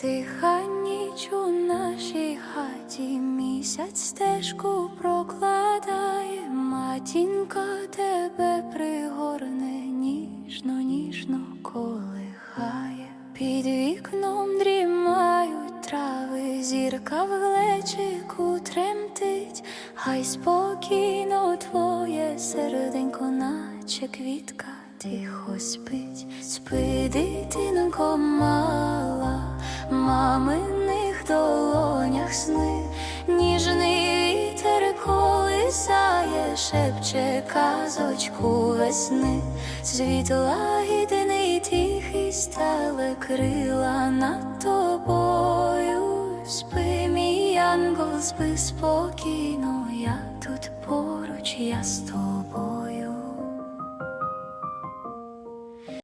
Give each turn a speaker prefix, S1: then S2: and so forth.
S1: Тиха ніч у нашій хаті місяць стежку прокладає, матінка тебе пригорне, ніжно, ніжно колихає. Під вікном дрімають трави, зірка в глечику тремтить, хай спокійно твоє серденько, наче квітка тихо спить, спи, дитинко мала, шепче казочку весни, світ лагідний тихий стали крила над тобою. Спи, мій янгол, спи спокійно, я тут поруч, я з тобою.